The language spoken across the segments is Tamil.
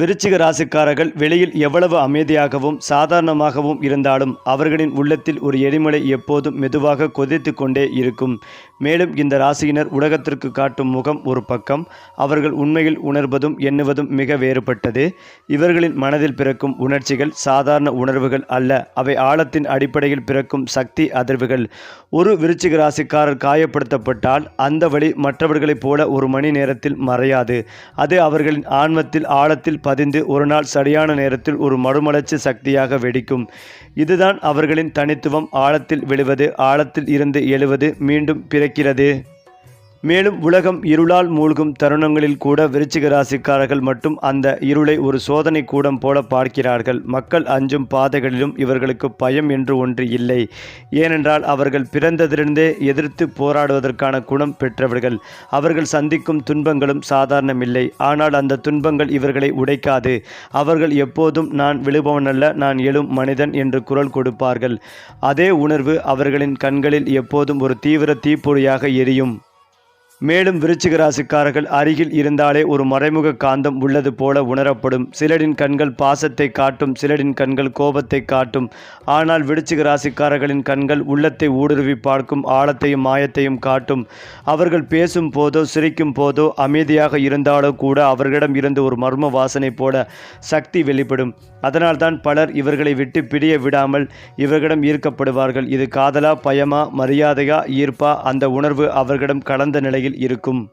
விருச்சிக ராசிக்காரர்கள் வெளியில் எவ்வளவு அமைதியாகவும் சாதாரணமாகவும் இருந்தாலும் அவர்களின் உள்ளத்தில் ஒரு எரிமலை எப்போதும் மெதுவாக கொதித்து கொண்டே இருக்கும். மேலும் இந்த ராசியினர் உலகத்திற்கு காட்டும் முகம் ஒரு பக்கம் அவர்கள் உண்மையில் உணர்வதும் எண்ணுவதும் மிக வேறுபட்டது. இவர்களின் மனதில் பிறக்கும் உணர்ச்சிகள் சாதாரண உணர்வுகள் அல்ல அவை ஆழத்தின் அடிப்படையில் பிறக்கும் சக்தி அதிர்வுகள். ஒரு விருச்சிக ராசிக்காரர் காயப்படுத்தப்பட்டால் அந்த வழி மற்றவர்களைப் போல ஒரு மணி நேரத்தில் மறையாது. அது அவர்களின் ஆன்மத்தில் ஆழத்தில் பதிந்து ஒரு நாள் சரியான நேரத்தில் ஒரு மறுமலர்ச்சி சக்தியாக வெடிக்கும். இதுதான் அவர்களின் தனித்துவம். ஆழத்தில் விழுவது ஆழத்தில் இருந்து எழுவது மீண்டும் பிறக்கிறது. மேலும் உலகம் இருளால் மூழ்கும் தருணங்களில் கூட விருச்சிக ராசிக்காரர்கள் மட்டும் அந்த இருளை ஒரு சோதனை கூடம் போல பார்க்கிறார்கள். மக்கள் அஞ்சும் பாதைகளிலும் இவர்களுக்கு பயம் என்று ஒன்று இல்லை. ஏனென்றால் அவர்கள் பிறந்ததிலிருந்தே எதிர்த்து போராடுவதற்கான குணம் பெற்றவர்கள். அவர்கள் சந்திக்கும் துன்பங்களும் சாதாரணமில்லை. ஆனால் அந்த துன்பங்கள் இவர்களை உடைக்காது. அவர்கள் எப்போதும் நான் விழுபவனல்ல நான் எழும் மனிதன் என்று குரல் கொடுப்பார்கள். அதே உணர்வு அவர்களின் கண்களில் எப்போதும் ஒரு தீவிர தீப்பொறியாக எரியும். மேலும் விருச்சிக ராசிக்காரர்கள் அருகில் இருந்தாலே ஒரு மறைமுக காந்தம் உள்ளது போல உணரப்படும். சிலரின் கண்கள் பாசத்தை காட்டும் சிலரின் கண்கள் கோபத்தை காட்டும். ஆனால் விருச்சிக ராசிக்காரர்களின் கண்கள் உள்ளத்தை ஊடுருவி பார்க்கும் ஆழத்தையும் மாயத்தையும் காட்டும். அவர்கள் பேசும் போதோ சிரிக்கும் போதோ அமைதியாக இருந்தாலோ கூட அவர்களிடம் இருந்து ஒரு மர்ம வாசனை போல சக்தி வெளிப்படும். அதனால்தான் பலர் இவர்களை விட்டு பிடிய விடாமல் இவர்களிடம் ஈர்க்கப்படுவார்கள். இது காதலா பயமா மரியாதையா ஈர்ப்பா? அந்த உணர்வு அவர்களிடம் கலந்த நிலையில் இருக்கும்.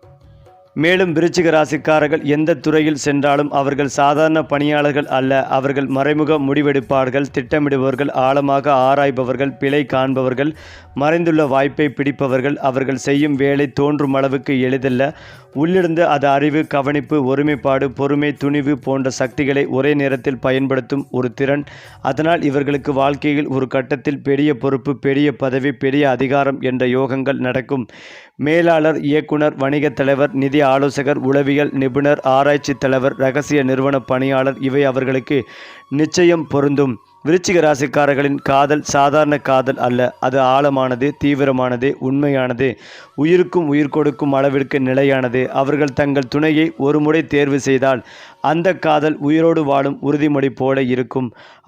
மேலும் விருச்சிக ராசிக்காரர்கள் எந்த துறையில் சென்றாலும் அவர்கள் சாதாரண பணியாளர்கள் அல்ல. அவர்கள் மறைமுக முடிவெடுப்பார்கள் திட்டமிடுபவர்கள் ஆழமாக ஆராய்பவர்கள் பிழை காண்பவர்கள் மறைந்துள்ள வாய்ப்பை பிடிப்பவர்கள். அவர்கள் செய்யும் வேலை தோன்றும் அளவுக்கு எளிதல்ல. உள்ளிருந்து அது அறிவு கவனிப்பு ஒருமைப்பாடு பொறுமை துணிவு போன்ற சக்திகளை ஒரே நேரத்தில் பயன்படுத்தும் ஒரு திறன். அதனால் இவர்களுக்கு வாழ்க்கையில் ஒரு கட்டத்தில் பெரிய பொறுப்பு பெரிய பதவி பெரிய அதிகாரம் என்ற யோகங்கள் நடக்கும். மேலாளர் இயக்குனர் வணிகத் தலைவர் நிதி ஆலோசகர் உளவியல் நிபுணர் ஆராய்ச்சி தலைவர் ரகசிய நிறுவன பணியாளர் இவை அவர்களுக்கு நிச்சயம் பொருந்தும். விருச்சிக ராசிக்காரர்களின் காதல் சாதாரண காதல் அல்ல. அது ஆழமானது தீவிரமானது உண்மையானது. உயிருக்கும் உயிர் கொடுக்கும் அளவிற்கு நிலையானது. அவர்கள் தங்கள் துணையை ஒருமுறை தேர்வு செய்தால் அந்த காதல் உயிரோடு வாழும் உறுதிமொழி போல இருக்கும்.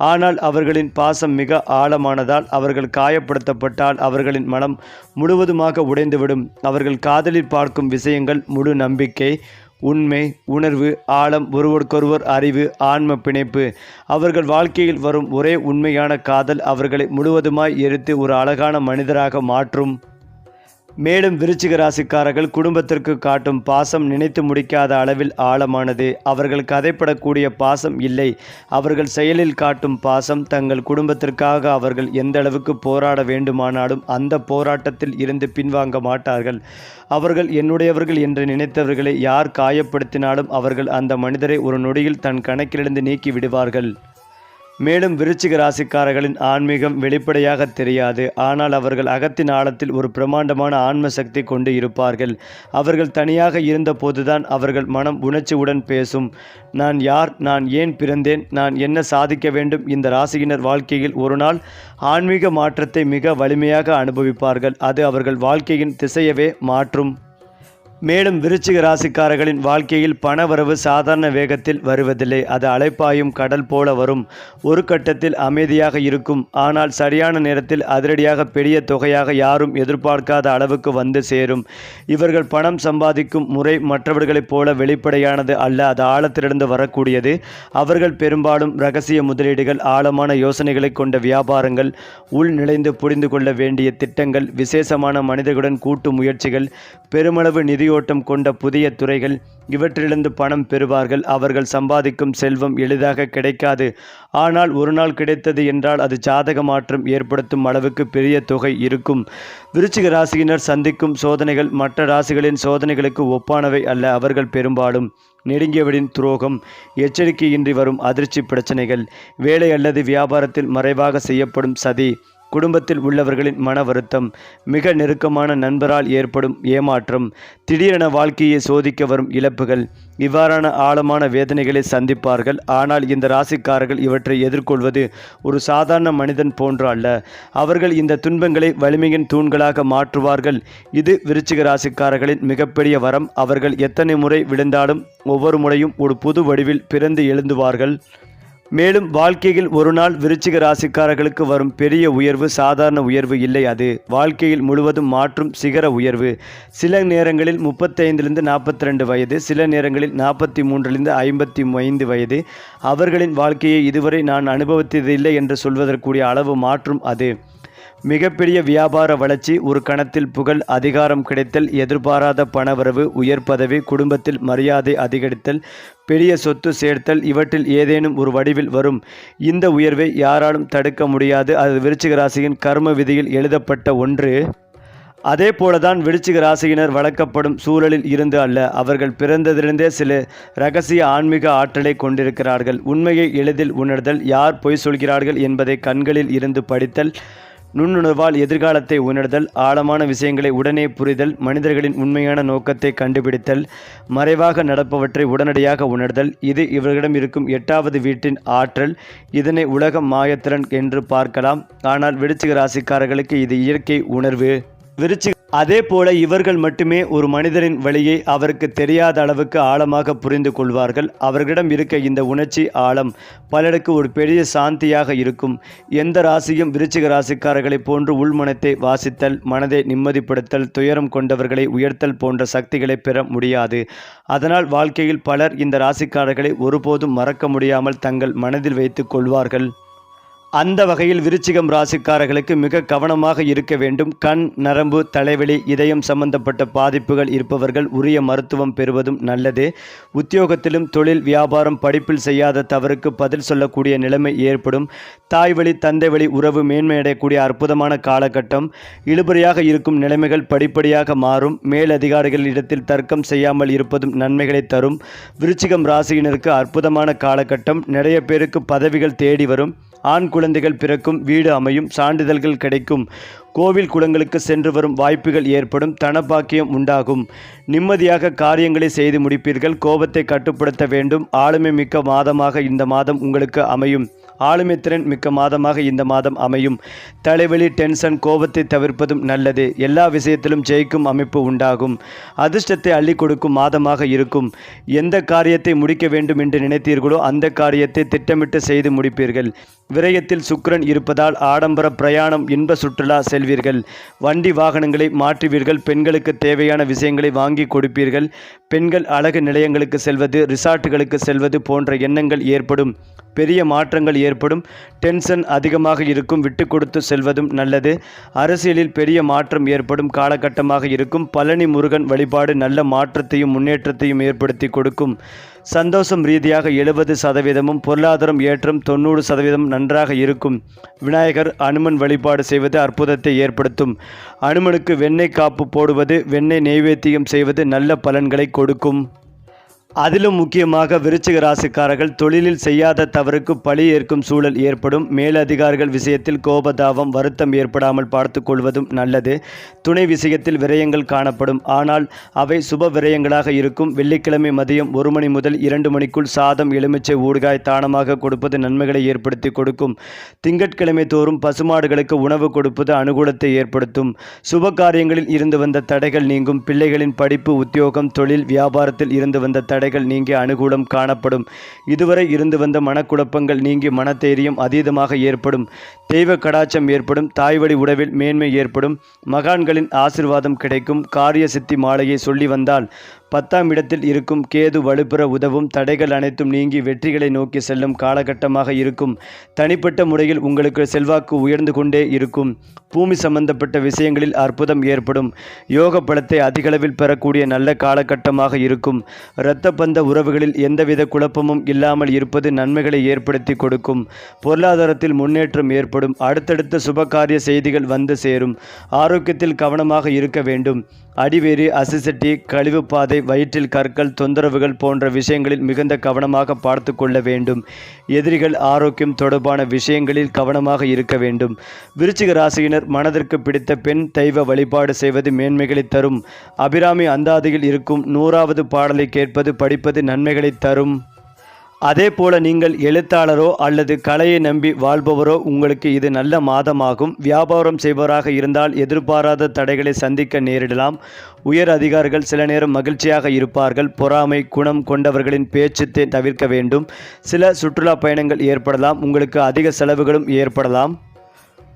ஆனால் அவர்களின் பாசம் மிக ஆழமானதால் அவர்கள் காயப்படுத்தப்பட்டால் அவர்களின் மனம் முழுவதுமாக உடைந்துவிடும். அவர்கள் காதலில் பார்க்கும் விஷயங்கள் முழு நம்பிக்கை உண்மை உணர்வு ஆழம் ஒருவருக்கொருவர் அறிவு ஆன்ம பிணைப்பு. அவர்கள் வாழ்க்கையில் வரும் ஒரே உண்மையான காதல் அவர்களை முழுவதுமாய் எரித்து ஒரு அழகான மனிதராக மாற்றும் மேலும் விருச்சிக ராசிக்காரர்கள் குடும்பத்திற்கு காட்டும் பாசம் நினைத்து முடிக்காத அளவில் ஆழமானது. அவர்கள் கதைப்படக்கூடிய பாசம் இல்லை. அவர்கள் செயலில் காட்டும் பாசம் தங்கள் குடும்பத்திற்காக அவர்கள் எந்த அளவுக்கு போராட வேண்டுமானாலும் அந்த போராட்டத்தில் இருந்து பின்வாங்க மாட்டார்கள். அவர்கள் என்னுடையவர்கள் என்று நினைத்தவர்களை யார் காயப்படுத்தினாலும் அவர்கள் அந்த மனிதரை ஒரு நொடியில் தன் கணக்கிலிருந்து நீக்கி விடுவார்கள். மேலும் விருச்சிக ராசிக்காரர்களின் ஆன்மீகம் வெளிப்படையாக தெரியாது. ஆனால் அவர்கள் அகத்தின் ஆழத்தில் ஒரு பிரமாண்டமான ஆன்ம சக்தி கொண்டு இருப்பார்கள். அவர்கள் தனியாக இருந்தபோதுதான் அவர்கள் மனம் உணர்ச்சியுடன் பேசும். நான் யார்? நான் ஏன் பிறந்தேன்? நான் என்ன சாதிக்க வேண்டும்? இந்த ராசியினர் வாழ்க்கையில் ஒரு நாள் ஆன்மீக மாற்றத்தை மிக வலிமையாக அனுபவிப்பார்கள். அது அவர்கள் வாழ்க்கையின் திசையவே மாற்றும். மேலும் விருச்சிக ராசிக்காரர்களின் வாழ்க்கையில் பணவரவு சாதாரண வேகத்தில் வருவதில்லை. அது அலைப்பாயும் கடல் போல வரும். ஒரு கட்டத்தில் அமைதியாக இருக்கும். ஆனால் சரியான நேரத்தில் அதிரடியாக பெரிய தொகையாக யாரும் எதிர்பார்க்காத அளவுக்கு வந்து சேரும். இவர்கள் பணம் சம்பாதிக்கும் முறை மற்றவர்களைப் போல வெளிப்படையானது அல்ல. அது ஆழத்திலிருந்து வரக்கூடியது. அவர்கள் பெரும்பாலும் ரகசிய முதலீடுகள் ஆழமான யோசனைகளை கொண்ட வியாபாரங்கள் உள் நிலைந்து புரிந்து கொள்ள வேண்டிய திட்டங்கள் விசேஷமான மனிதர்களுடன் கூட்டு முயற்சிகள் பெருமளவு நிதியோட்டம் கொண்ட புதிய துறைகள் இவற்றிலிருந்து பணம் பெறுவார்கள். அவர்கள் சம்பாதிக்கும் செல்வம் எளிதாக கிடைக்காது. ஆனால் ஒரு நாள் கிடைத்தது என்றால் அது ஜாதக மாற்றம் ஏற்படுத்தும் அளவுக்கு பெரிய தொகை இருக்கும். விருச்சிக ராசியினர் சந்திக்கும் சோதனைகள் மற்ற ராசிகளின் சோதனைகளுக்கு ஒப்பானவை அல்ல. அவர்கள் பெரும்பாலும் நெருங்கியவரின் துரோகம் எச்சரிக்கையின்றி வரும் அதிர்ச்சி பிரச்சனைகள் வேலை அல்லது வியாபாரத்தில் மறைவாக செய்யப்படும் சதி குடும்பத்தில் உள்ளவர்களின் மன வருத்தம் மிக நெருக்கமான நண்பரால் ஏற்படும் ஏமாற்றம் திடீரென வாழ்க்கையை சோதிக்க வரும் இழப்புகள் இவ்வாறான ஆழமான வேதனைகளை சந்திப்பார்கள். ஆனால் இந்த ராசிக்காரர்கள் இவற்றை எதிர்கொள்வது ஒரு சாதாரண மனிதன் போன்று அல்ல. அவர்கள் இந்த துன்பங்களை வலிமையின் தூண்களாக மாற்றுவார்கள். இது விருச்சிக ராசிக்காரர்களின் மிகப்பெரிய வரம். அவர்கள் எத்தனை முறை விழுந்தாலும் ஒவ்வொரு முறையும் ஒரு புது வடிவில் பிறந்து எழுந்துவார்கள். மேலும் வாழ்க்கையில் ஒரு நாள் விருச்சிக ராசிக்காரர்களுக்கு வரும் பெரிய உயர்வு சாதாரண உயர்வு இல்லை அது. வாழ்க்கையில் முழுவதும் மாற்றும் சிகர உயர்வு. சில நேரங்களில் முப்பத்தைந்திலிருந்து நாற்பத்தி ரெண்டு வயது சில நேரங்களில் நாற்பத்தி மூன்றிலிருந்து ஐம்பத்தி ஐந்து வயது. அவர்களின் வாழ்க்கையை இதுவரை நான் அனுபவித்ததில்லை என்று சொல்வதற்குரிய அளவு மாற்றும் அது. மிகப்பெரிய வியாபார வளர்ச்சி ஒரு கணத்தில் புகழ் அதிகாரம் கிடைத்தல் எதிர்பாராத பணவரவு உயர் பதவி குடும்பத்தில் மரியாதை அதிகரித்தல் பெரிய சொத்து சேர்த்தல் இவற்றில் ஏதேனும் ஒரு வடிவில் வரும். இந்த உயர்வை யாராலும் தடுக்க முடியாது. அது விருச்சிக ராசியின் கர்ம விதியில் எழுதப்பட்ட ஒன்று. அதே போலதான் விருச்சிக ராசியினர் வளர்க்கப்படும் சூழலில் இருந்து அல்ல. அவர்கள் பிறந்ததிலிருந்தே சில ரகசிய ஆன்மீக ஆற்றலை கொண்டிருக்கிறார்கள். உண்மையை எளிதில் உணர்தல் யார் பொய் சொல்கிறார்கள் என்பதை கண்களில் இருந்து படித்தல் நுண்ணுணர்வால் எதிர்காலத்தை உணர்தல் ஆழமான விஷயங்களை உடனே புரிதல் மனிதர்களின் உண்மையான நோக்கத்தை கண்டுபிடித்தல் மறைவாக நடப்பவற்றை உடனடியாக உணர்தல் இது இவர்களிடம் இருக்கும் எட்டாவது வீட்டின் ஆற்றல். இதனை உலக மாயத்திறன் என்று பார்க்கலாம். ஆனால் விருச்சிக ராசிக்காரர்களுக்கு இது இயற்கை உணர்வு. விருச்சிக அதே போல இவர்கள் மட்டுமே ஒரு மனிதரின் வழியை அவருக்கு தெரியாத அளவுக்கு ஆழமாக புரிந்து கொள்வார்கள். அவர்களிடம் இருக்க இந்த உணர்ச்சி ஆழம் பலருக்கு ஒரு பெரிய சாந்தியாக இருக்கும். எந்த ராசியும் விருச்சிக ராசிக்காரர்களைப் போன்று உள்மனத்தை வாசித்தல் மனதை நிம்மதிப்படுத்தல் துயரம் கொண்டவர்களை உயர்த்தல் போன்ற சக்திகளை பெற முடியாது. அதனால் வாழ்க்கையில் பலர் இந்த ராசிக்காரர்களை ஒருபோதும் மறக்க முடியாமல் தங்கள் மனதில் வைத்துக் கொள்வார்கள். அந்த வகையில் விருச்சிகம் ராசிக்காரர்களுக்கு மிக கவனமாக இருக்க வேண்டும். கண் நரம்பு தலைவலி இதயம் சம்பந்தப்பட்ட பாதிப்புகள் இருப்பவர்கள் உரிய மருத்துவம் பெறுவதும் நல்லது. உத்தியோகத்திலும் தொழில் வியாபாரம் படிப்பில் செய்யாத தவறுக்கு பதில் சொல்லக்கூடிய நிலைமை ஏற்படும். தாய் வழி தந்தை வழி உறவு மேன்மையடையக்கூடிய அற்புதமான காலகட்டம். இழுபறியாக இருக்கும் நிலைமைகள் படிப்படியாக மாறும். மேலதிகாரிகளிடத்தில் தர்க்கம் செய்யாமல் இருப்பதும் நன்மைகளை தரும். விருச்சிகம் ராசியினருக்கு அற்புதமான காலகட்டம். நிறைய பேருக்கு பதவிகள் தேடி வரும். ஆண் குழந்தைகள் பிறக்கும் வீடு அமையும் சான்றிதழ்கள் கிடைக்கும். கோவில் குளங்களுக்கு சென்று வரும் வாய்ப்புகள் ஏற்படும் தனபாக்கியம் உண்டாகும். நிம்மதியாக காரியங்களை செய்து முடிப்பீர்கள். கோபத்தை கட்டுப்படுத்த வேண்டும். ஆளுமை மிக்க மாதமாக இந்த மாதம் உங்களுக்கு அமையும். ஆளுமை திறன் மிக்க மாதமாக இந்த மாதம் அமையும். தலைவலி டென்ஷன் கோபத்தை தவிர்ப்பதும் நல்லது. எல்லா விஷயத்திலும் ஜெயிக்கும் அமைப்பு உண்டாகும். அதிர்ஷ்டத்தை அள்ளி கொடுக்கும் மாதமாக இருக்கும். எந்த காரியத்தை முடிக்க வேண்டும் என்று நினைத்தீர்களோ அந்த காரியத்தை திட்டமிட்டு செய்து முடிப்பீர்கள். விரயத்தில் சுக்கிரன் இருப்பதால் ஆடம்பர பிரயாணம் இன்ப சுற்றுலா செல்வீர்கள். வண்டி வாகனங்களை மாற்றுவீர்கள். பெண்களுக்கு தேவையான விஷயங்களை வாங்கி கொடுப்பீர்கள். பெண்கள் அழகு நிலையங்களுக்கு செல்வது ரிசார்ட்டுகளுக்கு செல்வது போன்ற எண்ணங்கள் ஏற்படும். பெரிய மாற்றங்கள் ஏற்படும். டென்ஷன் அதிகமாக இருக்கும். விட்டு கொடுத்து செல்வதும் நல்லது. அரசியலில் பெரிய மாற்றம் ஏற்படும். காலகட்டமாக இருக்கும். பழனி முருகன் வழிபாடு நல்ல மாற்றத்தையும் முன்னேற்றத்தையும் ஏற்படுத்தி கொடுக்கும். சந்தோஷம் ரீதியாக எழுபது சதவீதமும் பொருளாதாரம் ஏற்றம் தொண்ணூறு சதவீதம் நன்றாக இருக்கும். விநாயகர் அனுமன் வழிபாடு செய்வது அற்புதத்தை ஏற்படுத்தும். அனுமனுக்கு வெண்ணெய் காப்பு போடுவது வெண்ணெய் நெய்வேத்தியம் செய்வது நல்ல பலன்களை கொடுக்கும். அதிலும் முக்கியமாக விருச்சிக ராசிக்காரர்கள் தொழிலில் செய்யாத தவறுக்கு பழி ஏற்கும் சூழல் ஏற்படும். மேலதிகாரிகள் விஷயத்தில் கோபதாபம் வருத்தம் ஏற்படாமல் பார்த்து கொள்வதும் நல்லது. துணை விஷயத்தில் விரயங்கள் காணப்படும். ஆனால் அவை சுப விரயங்களாக இருக்கும். வெள்ளிக்கிழமை மதியம் ஒரு மணி முதல் இரண்டு மணிக்குள் சாதம் எலுமிச்சை ஊடுகாய் தானமாக கொடுப்பது நன்மைகளை ஏற்படுத்தி கொடுக்கும். திங்கட்கிழமை தோறும் பசுமாடுகளுக்கு உணவு கொடுப்பது அனுகூலத்தை ஏற்படுத்தும். சுப காரியங்களில் இருந்து வந்த தடைகள் நீங்கும். பிள்ளைகளின் படிப்பு உத்தியோகம் தொழில் வியாபாரத்தில் இருந்து வந்த தடை தடைகள் நீங்கி அனுகூலம் காணப்படும். இதுவரை இருந்து வந்த மனக்குழப்பங்கள் நீங்கி மனதைரியம் அதீதமாக ஏற்படும். தெய்வ கடாச்சம் ஏற்படும். தாய்வழி உடவில் மேன்மை ஏற்படும். மகான்களின் ஆசிர்வாதம் கிடைக்கும். காரிய சித்தி மாலையை சொல்லி வந்தால் பத்தாம் இடத்தில் இருக்கும் கேது வலுப்பெற உதவும் தடைகள் அனைத்தும் நீங்கி வெற்றிகளை நோக்கி செல்லும் காலகட்டமாக இருக்கும். தனிப்பட்ட முறையில் உங்களுக்கு செல்வாக்கு உயர்ந்து கொண்டே இருக்கும். பூமி சம்பந்தப்பட்ட விஷயங்களில் அற்புதம் ஏற்படும். யோக பலத்தை அதிகளவில் பெறக்கூடிய நல்ல காலகட்டமாக இருக்கும். இரத்த பந்த உறவுகளில் எந்தவித குழப்பமும் இல்லாமல் இருப்பது நன்மைகளை ஏற்படுத்தி கொடுக்கும். பொருளாதாரத்தில் முன்னேற்றம் ஏற்படும். அடுத்தடுத்த சுபகாரிய செய்திகள் வந்து சேரும். ஆரோக்கியத்தில் கவனமாக இருக்க வேண்டும். அடிவேறு அசிசட்டி கழிவுப்பாதை வயிற்றில் கற்கள் தொந்தரவுகள் போன்ற விஷயங்களில் மிகுந்த கவனமாக பார்த்து கொள்ள வேண்டும். எதிரிகள் ஆரோக்கியம் தொடர்பான விஷயங்களில் கவனமாக இருக்க வேண்டும். விருச்சிக ராசியினர் மனதிற்கு பிடித்த பெண் தெய்வ வழிபாடு செய்வது மேன்மைகளை தரும். அபிராமி அந்தாதியில் இருக்கும் நூறாவது பாடலை கேட்பது படிப்பது நன்மைகளை தரும். அதே போல நீங்கள் எழுத்தாளரோ அல்லது கலையை நம்பி வாழ்பவரோ உங்களுக்கு இது நல்ல மாதமாகும். வியாபாரம் செய்பவராக இருந்தால் எதிர்பாராத தடைகளை சந்திக்க நேரிடலாம். உயர் அதிகாரிகள் சில நேரம் மகிழ்ச்சியாக இருப்பார்கள். பொறாமை குணம் கொண்டவர்களின் பேச்சுத்தை தவிர்க்க வேண்டும். சில சுற்றுலா பயணங்கள் ஏற்படலாம். உங்களுக்கு அதிக செலவுகளும் ஏற்படலாம்.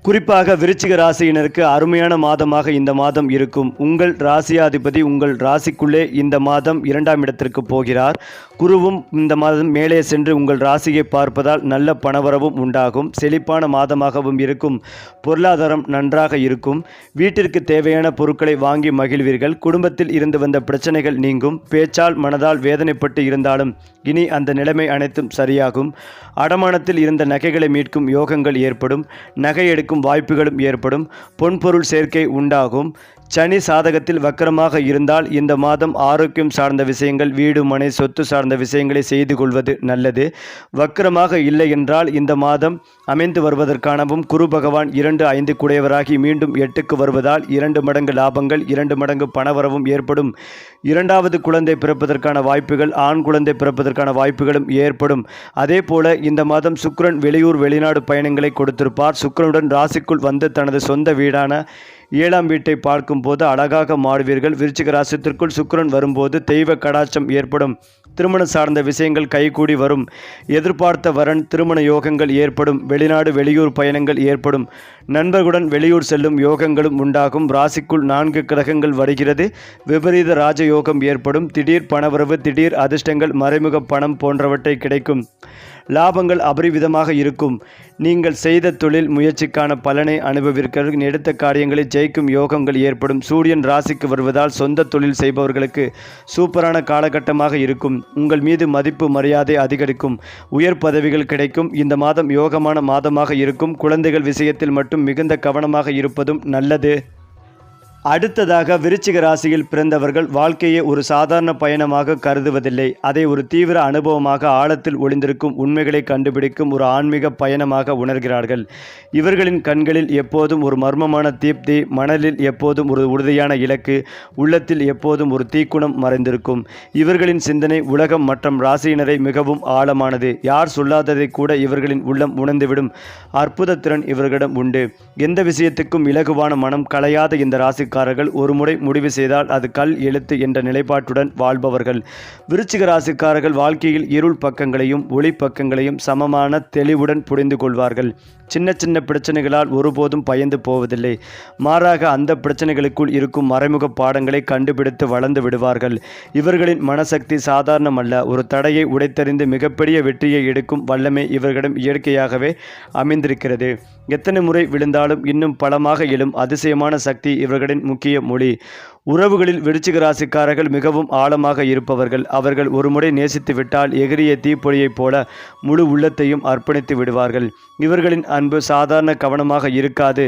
குறிப்பாக விருச்சிக ராசியினருக்கு அருமையான மாதமாக இந்த மாதம் இருக்கும். உங்கள் ராசியாதிபதி உங்கள் ராசிக்குள்ளே இந்த மாதம் இரண்டாம் இடத்திற்கு போகிறார். குருவும் இந்த மாதம் மேலே சென்று உங்கள் ராசியை பார்ப்பதால் நல்ல பணவரவும் உண்டாகும். செழிப்பான மாதமாகவும் இருக்கும். பொருளாதாரம் நன்றாக இருக்கும். வீட்டிற்கு தேவையான பொருட்களை வாங்கி மகிழ்வீர்கள். குடும்பத்தில் இருந்து வந்த பிரச்சனைகள் நீங்கும். பேச்சால் மனதால் வேதனைப்பட்டு இருந்தாலும் இனி அந்த நிலைமை அனைத்தும் சரியாகும். அடமானத்தில் இருந்த நகைகளை மீட்கும் யோகங்கள் ஏற்படும். நகை கிடைக்கும் வாய்ப்புகளும் ஏற்படும். பொன்பொருள் சேர்க்கை உண்டாகும். சனி சாதகத்தில் வக்கரமாக இருந்தால் இந்த மாதம் ஆரோக்கியம் சார்ந்த விஷயங்கள் வீடு மனை சொத்து சார்ந்த விஷயங்களை செய்து கொள்வது நல்லது. வக்கரமாக இல்லை என்றால் இந்த மாதம் அமைந்து வருவதற்கானவும் குரு பகவான் இரண்டு ஐந்து குடையவராகி மீண்டும் எட்டுக்கு வருவதால் இரண்டு மடங்கு லாபங்கள் இரண்டு மடங்கு பணவரவும் ஏற்படும். இரண்டாவது குழந்தை பிறப்பதற்கான வாய்ப்புகள் ஆண் குழந்தை பிறப்பதற்கான வாய்ப்புகளும் ஏற்படும். அதே போல இந்த மாதம் சுக்ரன் வெளியூர் வெளிநாடு பயணங்களை கொடுத்திருப்பார். சுக்ரனுடன் ராசிக்குள் வந்து தனது சொந்த வீடான ஏழாம் வீட்டை பார்க்கும்போது அழகாக மாறுவீர்கள். விருச்சிக ராசித்திற்குள் சுக்கரன் வரும்போது தெய்வ கடாச்சம் ஏற்படும். திருமணம் சார்ந்த விஷயங்கள் கைகூடி வரும். எதிர்பார்த்த வரன் திருமண யோகங்கள் ஏற்படும். வெளிநாடு வெளியூர் பயணங்கள் ஏற்படும். நண்பர்களுடன் வெளியூர் செல்லும் யோகங்களும் உண்டாகும். ராசிக்குள் நான்கு கிரகங்கள் வருகிறது. விபரீத ராஜயோகம் ஏற்படும். திடீர் பணவரவு திடீர் அதிர்ஷ்டங்கள் மறைமுக பணம் போன்றவற்றை கிடைக்கும். லாபங்கள் அபரிவிதமாக இருக்கும். நீங்கள் செய்த தொழில் முயற்சிக்கான பலனை அனுபவிக்கிறவர்கள் எடுத்த காரியங்களை ஜெயிக்கும் யோகங்கள் ஏற்படும். சூரியன் ராசிக்கு வருவதால் சொந்த தொழில் செய்பவர்களுக்கு சூப்பரான காலகட்டமாக இருக்கும். உங்கள் மீது மதிப்பு மரியாதை அதிகரிக்கும். உயர் பதவிகள் கிடைக்கும். இந்த மாதம் யோகமான மாதமாக இருக்கும். குழந்தைகள் விஷயத்தில் மட்டும் மிகுந்த கவனமாக இருப்பதும் நல்லது. அடுத்ததாக விருச்சிக ராசியில் பிறந்தவர்கள் வாழ்க்கையை ஒரு சாதாரண பயணமாக கருதுவதில்லை. அதை ஒரு தீவிர அனுபவமாக ஆழத்தில் ஒளிந்திருக்கும் உண்மைகளை கண்டுபிடிக்கும் ஒரு ஆன்மீக பயணமாக உணர்கிறார்கள். இவர்களின் கண்களில் எப்போதும் ஒரு மர்மமான தீப்தி மணலில் எப்போதும் ஒரு உறுதியான இலக்கு உள்ளத்தில் எப்போதும் ஒரு தீக்குணம் மறைந்திருக்கும். இவர்களின் சிந்தனை உலகம் மற்றும் ராசியினரை மிகவும் ஆழமானது. யார் சொல்லாததை கூட இவர்களின் உள்ளம் உணர்ந்துவிடும். அற்புத திறன் இவர்களிடம் உண்டு. எந்த விஷயத்துக்கும் இலகுவான மனம் களையாத இந்த ராசி ராசிக்காரர்கள் ஒருமுறை முடிவு செய்தால் அது கல் எழுத்து என்ற நிலைப்பாட்டுடன் வாழ்பவர்கள். விருச்சிக ராசிக்காரர்கள் வாழ்க்கையில் இருள் பக்கங்களையும் ஒளி பக்கங்களையும் சமமான தெளிவுடன் புரிந்து கொள்வார்கள். சின்ன சின்ன பிரச்சனைகளால் ஒருபோதும் பயந்து போவதில்லை. மாறாக அந்த பிரச்சனைகளுக்குள் இருக்கும் மறைமுக பாடங்களை கண்டுபிடித்து வளர்ந்து விடுவார்கள். இவர்களின் மனசக்தி சாதாரணமல்ல. ஒரு தடையை உடைத்தறிந்து மிகப்பெரிய வெற்றியை எடுக்கும் வல்லமை இவர்களிடம் இயற்கையாகவே அமைந்திருக்கிறது. எத்தனை முறை விழுந்தாலும் இன்னும் பலமாக எழும் அதிசயமான சக்தி இவர்களின் முக்கிய மொழி. உறவுகளில் விருச்சிக ராசிக்காரர்கள் மிகவும் ஆழமாக இருப்பவர்கள். அவர்கள் ஒருமுறை நேசித்து விட்டால் எகிரிய தீப்பொழியைப் போல முழு உள்ளத்தையும் அர்ப்பணித்து விடுவார்கள். இவர்களின் அன்பு சாதாரண கவனமாக இருக்காது.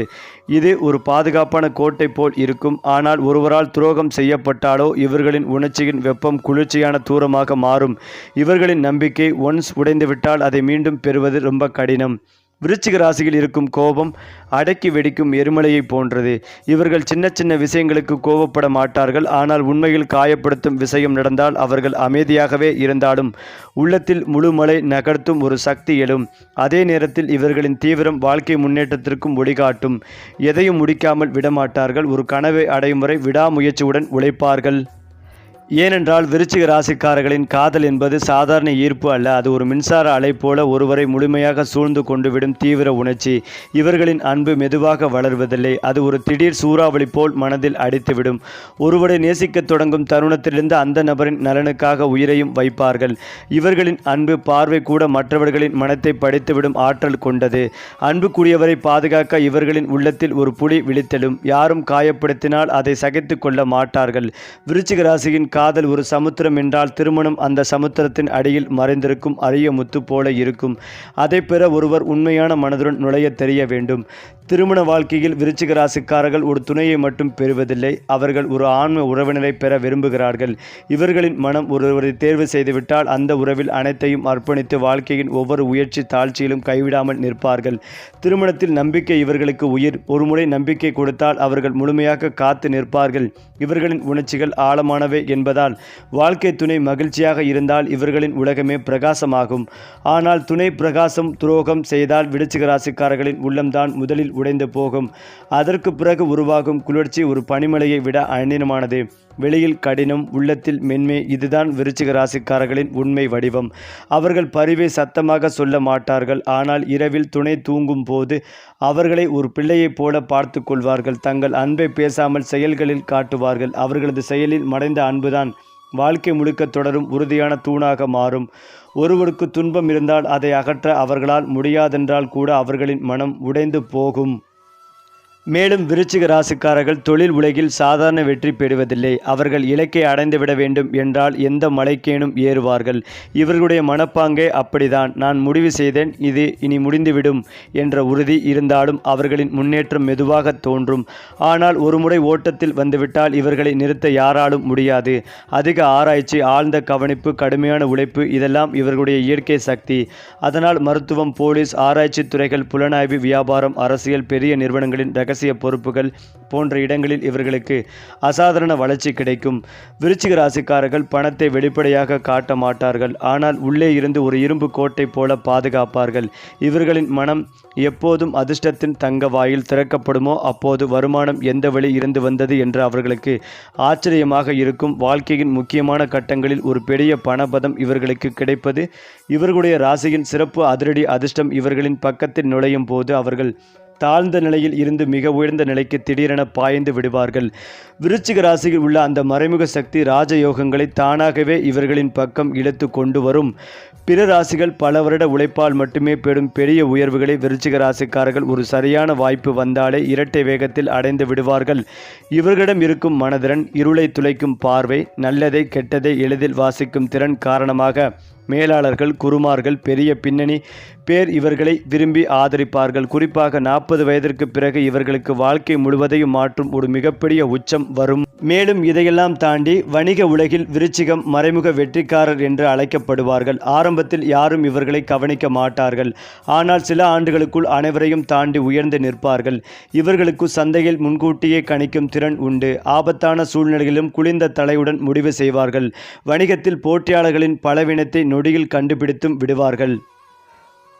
இது ஒரு பாதுகாப்பான கோட்டை போல் இருக்கும். ஆனால் ஒருவரால் துரோகம் செய்யப்பட்டாலோ இவர்களின் உணர்ச்சியின் வெப்பம் குளிர்ச்சியான தூரமாக மாறும். இவர்களின் நம்பிக்கை ஒன்ஸ் உடைந்துவிட்டால் அதை மீண்டும் பெறுவது ரொம்ப கடினம். விருச்சிக ராசியில் இருக்கும் கோபம் அடக்கி வெடிக்கும் எரிமலையை போன்றது. இவர்கள் சின்ன சின்ன விஷயங்களுக்கு கோபப்பட மாட்டார்கள். ஆனால் உண்மையில் காயப்படுத்தும் விஷயம் நடந்தால் அவர்கள் அமைதியாகவே இருந்தாலும் உள்ளத்தில் முழுமலை நகர்த்தும் ஒரு சக்தி எழும். அதே நேரத்தில் இவர்களின் தீவிரம் வாழ்க்கை முன்னேற்றத்திற்கும் ஒளிகாட்டும் எதையும் முடிக்காமல் விடமாட்டார்கள். ஒரு கனவை அடையும் வரை விடாமுயற்சியுடன் உழைப்பார்கள். ஏனென்றால் விருச்சிக ராசிக்காரர்களின் காதல் என்பது சாதாரண ஈர்ப்பு அல்ல. அது ஒரு மின்சார அலை போல ஒருவரை முழுமையாக சூழ்ந்து கொண்டுவிடும் தீவிர உணர்ச்சி. இவர்களின் அன்பு மெதுவாக வளர்வதில்லை. அது ஒரு திடீர் சூறாவளி போல் மனதில் அடித்துவிடும். ஒருவரை நேசிக்கத் தொடங்கும் தருணத்திலிருந்து அந்த நபரின் நலனுக்காக உயிரையும் வைப்பார்கள். இவர்களின் அன்பு பார்வை கூட மற்றவர்களின் மனத்தை படித்துவிடும் ஆற்றல் கொண்டது. அன்புக்குரியவரை பாதுகாக்க இவர்களின் உள்ளத்தில் ஒரு புலி விழித்தெழும். யாரும் காயப்படுத்தினால் அதை சகித்து கொள்ள மாட்டார்கள். விருச்சிக ராசியின் காதல் ஒரு சமுத்திரம் என்றால் திருமணம் அந்த சமுத்திரத்தின் அடியில் மறைந்திருக்கும் அரிய முத்து போல இருக்கும். அதை பெற ஒருவர் உண்மையான மனதுடன் நுழைய தெரிய வேண்டும். திருமண வாழ்க்கையில் விருச்சிக ராசிக்காரர்கள் ஒரு துணையை மட்டும் பெறுவதில்லை. அவர்கள் ஒரு ஆன்ம உறவினரை பெற விரும்புகிறார்கள். இவர்களின் மனம் ஒருவரை தேர்வு செய்துவிட்டால் அந்த உறவில் அனைத்தையும் அர்ப்பணித்து வாழ்க்கையின் ஒவ்வொரு உயர்ச்சி தாழ்ச்சியிலும் கைவிடாமல் நிற்பார்கள். திருமணத்தில் நம்பிக்கை இவர்களுக்கு உயிர். ஒருமுறை நம்பிக்கை கொடுத்தால் அவர்கள் முழுமையாக காத்து நிற்பார்கள். இவர்களின் உணர்ச்சிகள் ஆழமானவை என்பது என்பதால் வாழ்க்கை துணை மகிழ்ச்சியாக இருந்தால் இவர்களின் உலகமே பிரகாசமாகும். ஆனால் துணை பிரகாசம் துரோகம் செய்தால் விடுச்சிக ராசிக்காரர்களின் உள்ளம்தான் முதலில் உடைந்து போகும். அதற்கு பிறகு உருவாகும் குளிர்ச்சி ஒரு பனிமலையை விட அணினமானது வெளியில் கடினம் உள்ளத்தில் மென்மை இதுதான் விருச்சிக ராசிக்காரர்களின் உண்மை வடிவம். அவர்கள் பரிவை சத்தமாக சொல்ல மாட்டார்கள். ஆனால் இரவில் துணை தூங்கும் போது அவர்களை ஒரு பிள்ளையைப் போல பார்த்து கொள்வார்கள். தங்கள் அன்பை பேசாமல் செயல்களில் காட்டுவார்கள். அவர்களது செயலில் மறைந்த அன்புதான் வாழ்க்கை முழுக்க தொடரும் உறுதியான தூணாக மாறும். ஒருவருக்கு துன்பம் இருந்தால் அதை அகற்ற அவர்களால் முடியாதென்றால் கூட அவர்களின் மனம் உடைந்து போகும். மேலும் விருச்சிக ராசிக்காரர்கள் தொழில் உலகில் சாதாரண வெற்றி பெறுவதில்லை. அவர்கள் இலக்கை அடைந்துவிட வேண்டும் என்றால் எந்த மலைக்கேனும் ஏறுவார்கள். இவர்களுடைய மனப்பாங்கே அப்படிதான். நான் முடிவு செய்தேன் இது இனி முடிந்துவிடும் என்ற உறுதி இருந்தாலும் அவர்களின் முன்னேற்றம் மெதுவாக தோன்றும். ஆனால் ஒருமுறை ஓட்டத்தில் வந்துவிட்டால் இவர்களை நிறுத்த யாராலும் முடியாது. அதிக ஆராய்ச்சி ஆழ்ந்த கவனிப்பு கடுமையான உழைப்பு இதெல்லாம் இவர்களுடைய இயற்கை சக்தி. அதனால் மருத்துவம் போலீஸ் ஆராய்ச்சி துறைகள் புலனாய்வு வியாபாரம் அரசியல் பெரிய நிறுவனங்களின் ரகசிய பொறுப்புகள் போன்ற இடங்களில் இவர்களுக்கு அசாதாரண வளர்ச்சி கிடைக்கும். விருச்சிக ராசிக்காரர்கள் பணத்தை வெளிப்படையாக காட்ட மாட்டார்கள். ஆனால் உள்ளே இருந்து ஒரு இரும்பு கோட்டை போல பாதுகாப்பார்கள். இவர்களின் மனம் எப்போதும் அதிர்ஷ்டத்தின் தங்க வாயில் திறக்கப்படுமோ அப்போது வருமானம் எந்த வழி இருந்து வந்தது என்று அவர்களுக்கு ஆச்சரியமாக இருக்கும். வாழ்க்கையின் முக்கியமான கட்டங்களில் ஒரு பெரிய பணபதம் இவர்களுக்கு கிடைப்பது. இவர்களுடைய ராசியின் சிறப்பு அதிரடி அதிர்ஷ்டம் இவர்களின் பக்கத்தில் நுழையும் போது அவர்கள் தாழ்ந்த நிலையில் இருந்து மிக உயர்ந்த நிலைக்கு திடீரென பாய்ந்து விடுவார்கள். விருச்சிக ராசியில் உள்ள அந்த மறைமுக சக்தி ராஜயோகங்களை தானாகவே இவர்களின் பக்கம் இழுத்து கொண்டு வரும். பிற ராசிகள் பல வருட உழைப்பால் மட்டுமே பெறும் பெரிய உயர்வுகளை விருச்சிக ராசிக்காரர்கள் ஒரு சரியான வாய்ப்பு வந்தாலே இரட்டை வேகத்தில் அடைந்து விடுவார்கள். இவர்களிடம் இருக்கும் மனதிறன் இருளை துளைக்கும் பார்வை நல்லதை கெட்டதை எளிதில் வாசிக்கும் திறன் காரணமாக மேலாளர்கள் குருமார்கள் பெரிய பின்னணி பேர் இவர்களை விரும்பி ஆதரிப்பார்கள். குறிப்பாக நாற்பது வயதிற்கு பிறகு இவர்களுக்கு வாழ்க்கை முழுவதையும் மாற்றும் ஒரு மிகப்பெரிய உச்சம் வரும். மேலும் இதையெல்லாம் தாண்டி வணிக உலகில் விருச்சிகம் மறைமுக வெற்றிக்காரர் என்று அழைக்கப்படுவார்கள். ஆரம்பத்தில் யாரும் இவர்களை கவனிக்க மாட்டார்கள். ஆனால் சில ஆண்டுகளுக்குள் அனைவரையும் தாண்டி உயர்ந்து நிற்பார்கள். இவர்களுக்கு சந்தையில் முன்கூட்டியே கணிக்கும் திறன் உண்டு. ஆபத்தான சூழ்நிலைகளிலும் குளிர்ந்த தலையுடன் முடிவு செய்வார்கள். வணிகத்தில் போட்டியாளர்களின் பலவீனத்தை நொடியில் கண்டுபிடித்தும் விடுவார்கள்.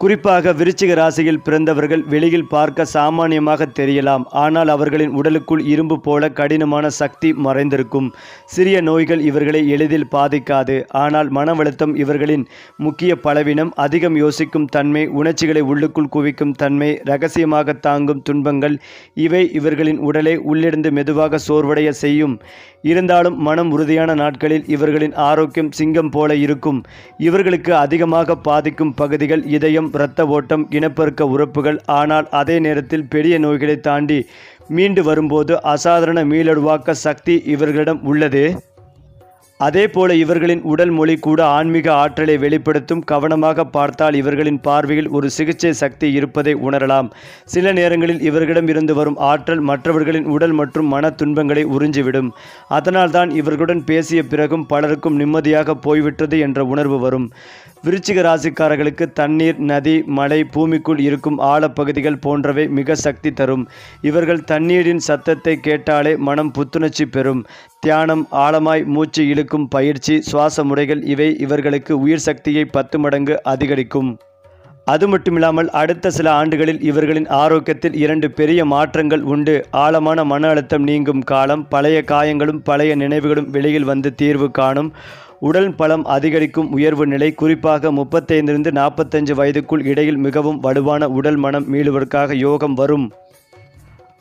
குறிப்பாக விருச்சிக ராசியில் பிறந்தவர்கள் வெளியில் பார்க்க சாமானியமாக தெரியலாம். ஆனால் அவர்களின் உடலுக்குள் இரும்பு போல கடினமான சக்தி மறைந்திருக்கும். சிறிய நோய்கள் இவர்களை எளிதில் பாதிக்காது. ஆனால் மனவழுத்தம் இவர்களின் முக்கிய பலவீனம் அதிகம் யோசிக்கும் தன்மை உணர்ச்சிகளை உள்ளுக்குள் குவிக்கும் தன்மை ரகசியமாக தாங்கும் துன்பங்கள் இவை இவர்களின் உடலை உள்ளிருந்து மெதுவாக சோர்வடைய செய்யும். இருந்தாலும் மனம் உறுதியான நாட்களில் இவர்களின் ஆரோக்கியம் சிங்கம் போல இருக்கும். இவர்களுக்கு அதிகமாக பாதிக்கும் பகுதிகள் இதயம் இரத்த ஓட்டம் இனப்பெருக்க உறுப்புகள். ஆனால் அதே நேரத்தில் பெரிய நோய்களை தாண்டி மீண்டு வரும்போது அசாதாரண மீளடுவாக்க சக்தி இவர்களிடம் உள்ளது. அதே போல இவர்களின் உடல் மொழி கூட ஆன்மீக ஆற்றலை வெளிப்படுத்தும் கவனமாக பார்த்தால் இவர்களின் பார்வையில் ஒரு சிகிச்சை சக்தி இருப்பதை உணரலாம். சில நேரங்களில் இவர்களிடம் இருந்து வரும் ஆற்றல் மற்றவர்களின் உடல் மற்றும் மன துன்பங்களை உறிஞ்சிவிடும். அதனால்தான் இவர்களுடன் பேசிய பிறகும் பலருக்கும் நிம்மதியாக போய்விட்டது என்ற உணர்வு வரும். விருச்சிக ராசிக்காரர்களுக்கு தண்ணீர் நதி மலை பூமிக்குள் இருக்கும் ஆழப்பகுதிகள் போன்றவை மிக சக்தி தரும். இவர்கள் தண்ணீரின் சத்தத்தை கேட்டாலே மனம் புத்துணர்ச்சி பெறும். தியானம் ஆழமாய் மூச்சு இழுக்கும் பயிற்சி சுவாச முறைகள் இவை இவர்களுக்கு உயிர் சக்தியை பத்து மடங்கு அதிகரிக்கும். அது மட்டுமில்லாமல் அடுத்த சில ஆண்டுகளில் இவர்களின் ஆரோக்கியத்தில் இரண்டு பெரிய மாற்றங்கள் உண்டு. ஆழமான மன அழுத்தம் நீங்கும் காலம் பழைய காயங்களும் பழைய நினைவுகளும் வெளியில் வந்து தீர்வு காணும். உடல் பலம் அதிகரிக்கும் உயர்வு நிலை குறிப்பாக முப்பத்தைந்திலிருந்து நாற்பத்தஞ்சு வயதுக்குள் இடையில் மிகவும் வலுவான உடல் மனம் மீளுவதற்காக யோகம் வரும்.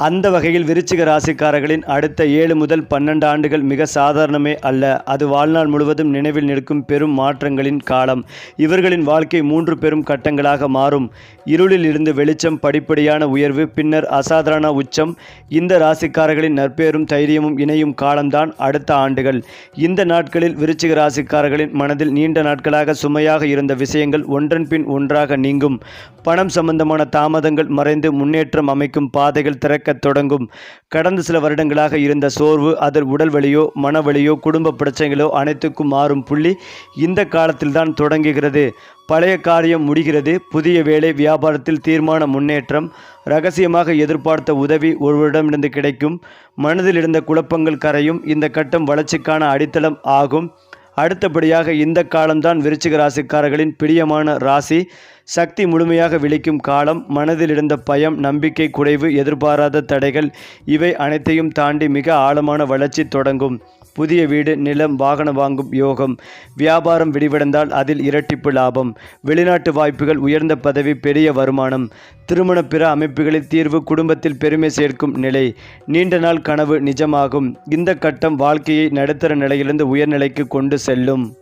அந்த வகையில் விருச்சிக ராசிக்காரர்களின் அடுத்த ஏழு முதல் பன்னெண்டு ஆண்டுகள் மிக சாதாரணமே அல்ல. அது வாழ்நாள் முழுவதும் நினைவில் நிற்கும் பெரும் மாற்றங்களின் காலம். இவர்களின் வாழ்க்கை மூன்று பெரும் கட்டங்களாக மாறும். இருளில் இருந்து வெளிச்சம் படிப்படியான உயர்வு பின்னர் அசாதாரண உச்சம். இந்த ராசிக்காரர்களின் நற்பேரும் தைரியமும் இணையும் காலம்தான் அடுத்த ஆண்டுகள். இந்த நாட்களில் விருச்சிக ராசிக்காரர்களின் மனதில் நீண்ட நாட்களாக சுமையாக இருந்த விஷயங்கள் ஒன்றன் பின் ஒன்றாக நீங்கும். பணம் சம்பந்தமான தாமதங்கள் மறைந்து முன்னேற்றம் அமைக்கும் பாதைகள் திறக்க தொடங்கும். கடந்த சில வருடங்களாக இருந்த சோர்வு அதில் உடல் வலியோ மனவலியோ குடும்ப பிரச்சனைகளோ அனைத்துக்கும் மாறும் புள்ளி இந்த காலத்தில்தான் தொடங்குகிறது. பழைய காரியம் முடிகிறது. புதிய வேலை வியாபாரத்தில் தீர்மான முன்னேற்றம் ரகசியமாக எதிர்பார்த்த உதவி ஒருவரிடமிருந்து கிடைக்கும். மனதில் இருந்த குழப்பங்கள் கரையும். இந்த கட்டம் வளர்ச்சிக்கான அடித்தளம் ஆகும். அடுத்தபடியாக இந்த காலம்தான் விருச்சிக ராசிக்காரர்களின் பிரியமான ராசி. சக்தி முழுமையாக விழிக்கும் காலம் மனதில் இருந்த பயம் நம்பிக்கை குறைவு எதிர்பாராத தடைகள் இவை அனைத்தையும் தாண்டி மிக ஆழமான வளர்ச்சி தொடங்கும். புதிய வீடு நிலம் வாகனம் வாங்கும் யோகம். வியாபாரம் விடிவடைந்தால் அதில் இரட்டிப்பு லாபம். வெளிநாட்டு வாய்ப்புகள் உயர்ந்த பதவி பெரிய வருமானம். திருமண பிற அமைப்புகளில் தீர்வு குடும்பத்தில் பெருமை சேர்க்கும் நிலை. நீண்ட நாள் கனவு நிஜமாகும். இந்த கட்டம் வாழ்க்கையை நடுத்தர நிலையிலிருந்து உயர்நிலைக்கு கொண்டு செல்லும்.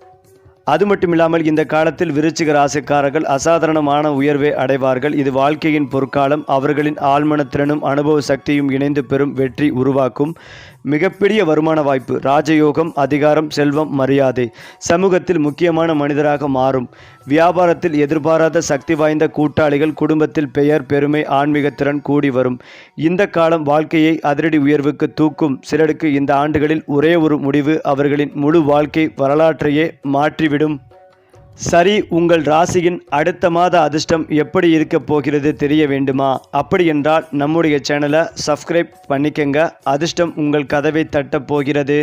அது மட்டுமில்லாமல் இந்த காலத்தில் விருச்சிக ராசிக்காரர்கள் அசாதாரணமான உயர்வை அடைவார்கள். இது வாழ்க்கையின் பொற்காலம் அவர்களின் ஆழ்மனத்திறனும் அனுபவ சக்தியும் இணைந்து பெறும் வெற்றி உருவாக்கும். மிகப்பெரிய வருமான வாய்ப்பு. ராஜயோகம் அதிகாரம் செல்வம் மரியாதை. சமூகத்தில் முக்கியமான மனிதராக மாறும். வியாபாரத்தில் எதிர்பாராத சக்தி வாய்ந்த கூட்டாளிகள் குடும்பத்தில் பெயர் பெருமை ஆன்மீகத்திறன் கூடி வரும். இந்த காலம் வாழ்க்கையை அதிரடி உயர்வுக்கு தூக்கும். சிலருக்கு இந்த ஆண்டுகளில் ஒரே ஒரு முடிவு அவர்களின் முழு வாழ்க்கை வரலாற்றையே மாற்றிவிடும். சரி உங்கள் ராசியின் அடுத்த மாத அதிர்ஷ்டம் எப்படி இருக்க போகிறது தெரிய வேண்டுமா? அப்படி என்றால் நம்முடைய சேனலை சப்ஸ்கிரைப் பண்ணிக்கங்க. அதிர்ஷ்டம் உங்கள் கதவை தட்டப் போகிறது.